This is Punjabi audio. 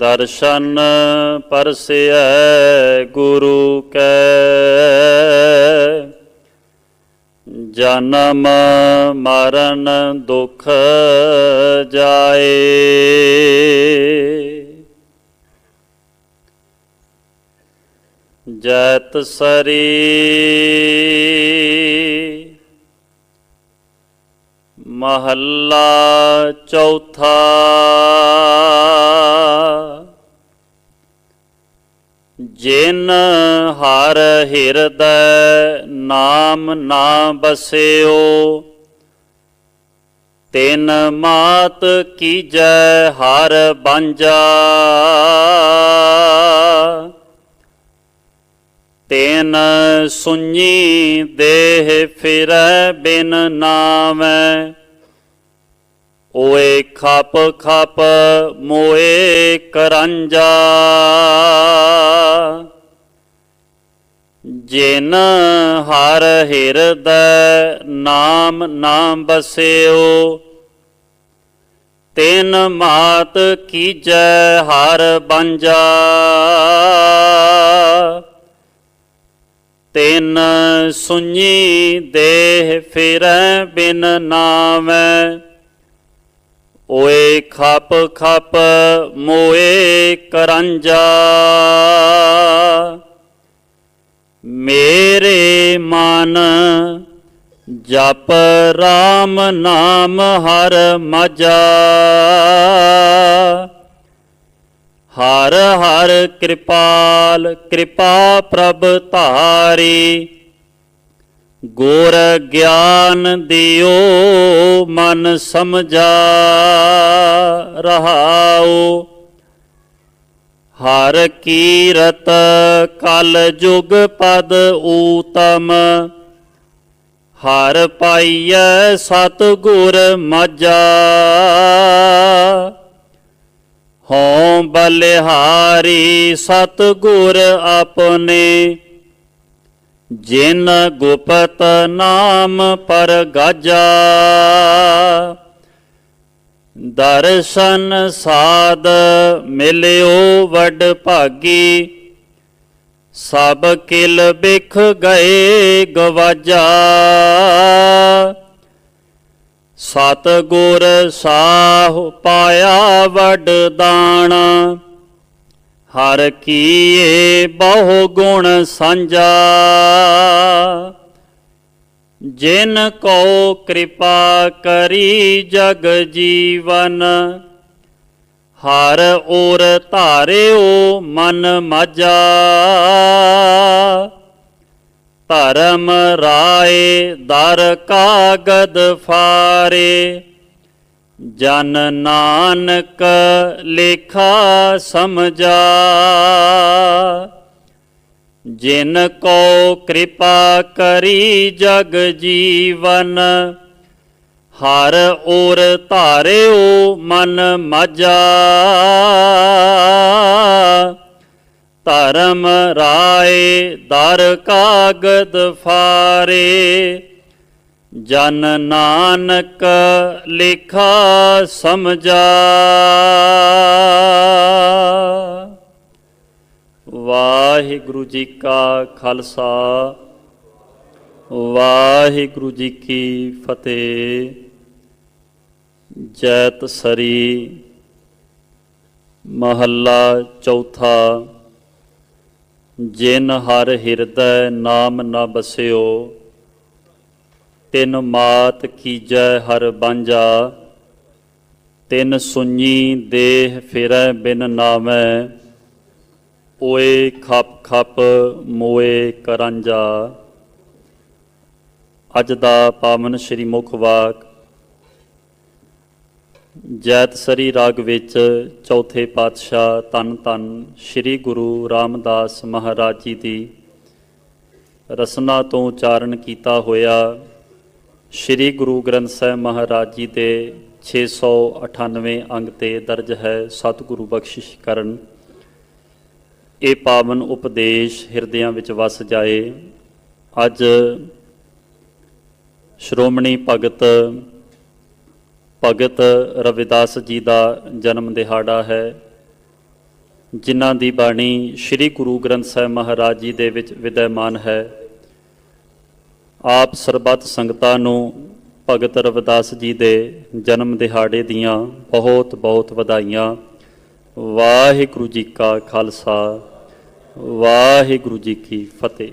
ਦਰਸ਼ਨ ਪਰਸੈ ਗੁਰੂ ਕੈ। ਜਨਮ ਮਰਨ ਦੁਖ ਜਾਏ। ਜੈਤ ਸਰੀ। ਮਹੱਲਾ ਚੌਥਾ। ਜਿਨ ਹਰ ਹਿਰਦੈ ਨਾਮ ਨਾ ਬਸਿਓ, ਤਿਨ ਮਾਤ ਕੀਜੈ ਹਰ ਬਾਂਝਾ, ਤੈਨ ਸੁਣੀ ਦੇਹ ਫਿਰੈ ਬਿਨ ਨਾਮੈ, ਓਏ ਖਪ ਖਪ ਮੋਏ ਕਰੰਜਾ। ਜਿਨ ਹਰ ਹਿਰਦੈ ਨਾਮ ਨਾਮ ਬਸਿਓ, ਤਿਨ ਮਾਤ ਕੀਜੈ ਹਰ ਬੰਜਾ, ਤਿਨ ਸੁਣੀ ਦੇਹ ਫਿਰੈ ਬਿਨ ਨਾਮੈ, ਓਏ ਖਪ ਖਪ ਮੋਏ ਕਰੰਜਾ। ਮੇਰੇ ਮਨ ਜਪ RAM ਨਾਮ ਹਰ ਮਜਾ। ਹਰ ਹਰ ਕਿਰਪਾਲ ਕਿਰਪਾ ਪ੍ਰਭ ਧਾਰੀ। ਗੁਰ ਗਿਆਨ ਦਿਓ ਮਨ ਸਮਝਾ ਰਹਾਓ ਹਰ ਕੀਰਤ ਕਲ ਜੁਗ ਪਦ ਊਤਮ। ਹਰ ਪਾਈਐ ਸਤ ਗੁਰ ਮਜਾ ਹਉ ਬਲਿਹਾਰੀ ਸਤ ਗੁਰ ਆਪਣੇ। ਜਿਨ ਗੁਪਤ ਨਾਮ ਪਰ ਗਾਜਾ ਦਰਸ਼ਨ ਸਾਧ, ਮਿਲਿਓ ਵੱਡ ਭਾਗੀ। ਸਭ ਕਿਲ ਬਿਖ ਗਏ ਗਵਾਜਾ। ਸਤ ਗੁਰ ਸਾਹ ਪਾਇਆ ਵਡ ਦਾਣਾ ਹਰ ਕੀਏ ਬਹੁ ਗੁਣ ਸਾਂਝਾ। ਜਿਨ ਕੋ ਕਿਰਪਾ ਕਰੀ ਜਗ ਜੀਵਨ, ਹਰ ਔਰ ਧਾਰਿਓ ਮਨ ਮਾਜਾ। ਧਰਮ ਰਾਏ ਦਰ ਕਾਗਦ ਫਾਰੇ, ਜਨ ਨਾਨਕ ਲੇਖਾ ਸਮਝਾ। ਜਿਨ ਕੋ ਕਿਰਪਾ ਕਰੀ ਜਗ ਜੀਵਨ, ਹਰ ਔਰ ਧਾਰਿਓ ਮਨ ਮਜ਼ਾ। ਧਰਮ ਰਾਏ ਦਰ ਕਾਗਦ ਫਾਰੇ, ਜਨ ਨਾਨਕ ਲਿਖਾ ਸਮਝਾ। ਵਾਹਿਗੁਰੂ ਜੀ ਕਾ ਖਾਲਸਾ, ਵਾਹਿਗੁਰੂ ਜੀ ਕੀ ਫਤਿਹ। ਜੈਤ ਸਰੀ, ਮਹੱਲਾ ਚੌਥਾ। ਜਿਨ ਹਰ ਹਿਰਦੈ ਨਾਮ ਨਾ ਬਸਿਓ, ਤਿਨ ਮਾਤ ਕੀਜੈ ਹਰ ਬਾਂਝਾ, ਤਿਨ ਸੁਣੀ ਦੇਹ ਫਿਰੈ ਬਿਨ ਨਾਮੈ। ਓਏ ਖਪ ਖਪ ਮੋਏ ਕਰਾਂਜਾ। ਅੱਜ ਦਾ ਪਾਵਨ ਸ੍ਰੀ ਮੁਖ ਵਾਕ ਜੈਤਸਰੀ ਰਾਗ ਵਿੱਚ ਚੌਥੇ ਪਾਤਸ਼ਾਹ ਤਨ ਤਨ ਸ੍ਰੀ ਗੁਰੂ ਰਾਮਦਾਸ ਮਹਾਰਾਜ ਜੀ ਦੀ ਰਸਨਾ ਤੋਂ ਉਚਾਰਨ ਕੀਤਾ ਹੋਇਆ ਸ੍ਰੀ ਗੁਰੂ ਗ੍ਰੰਥ ਸਾਹਿਬ ਮਹਾਰਾਜ ਜੀ ਦੇ 698 ਅੰਗ ਤੇ ਦਰਜ ਹੈ ਸਤਿਗੁਰੂ ਬਖਸ਼ਿਸ਼ ਕਰਨ। ਇਹ ਪਾਵਨ ਉਪਦੇਸ਼ ਹਿਰਦਿਆਂ ਵਿੱਚ ਵਸ ਜਾਏ। ਅੱਜ ਸ਼੍ਰੋਮਣੀ ਭਗਤ ਭਗਤ ਰਵਿਦਾਸ ਜੀ ਦਾ ਜਨਮ ਦਿਹਾੜਾ ਹੈ, ਜਿਨ੍ਹਾਂ ਦੀ ਬਾਣੀ ਸ੍ਰੀ ਗੁਰੂ ਗ੍ਰੰਥ ਸਾਹਿਬ ਮਹਾਰਾਜ ਜੀ ਦੇ ਵਿੱਚ ਵਿਦਇਮਾਨ ਹੈ। ਆਪ ਸਰਬੱਤ ਸੰਗਤਾਂ ਨੂੰ ਭਗਤ ਰਵਿਦਾਸ ਜੀ ਦੇ ਜਨਮ ਦਿਹਾੜੇ ਦੀਆਂ ਬਹੁਤ ਬਹੁਤ ਵਧਾਈਆਂ। ਵਾਹਿਗੁਰੂ ਜੀ ਕਾ ਖਾਲਸਾ। ਵਾਹਿਗੁਰੂ ਜੀ ਕੀ ਫਤਿਹ।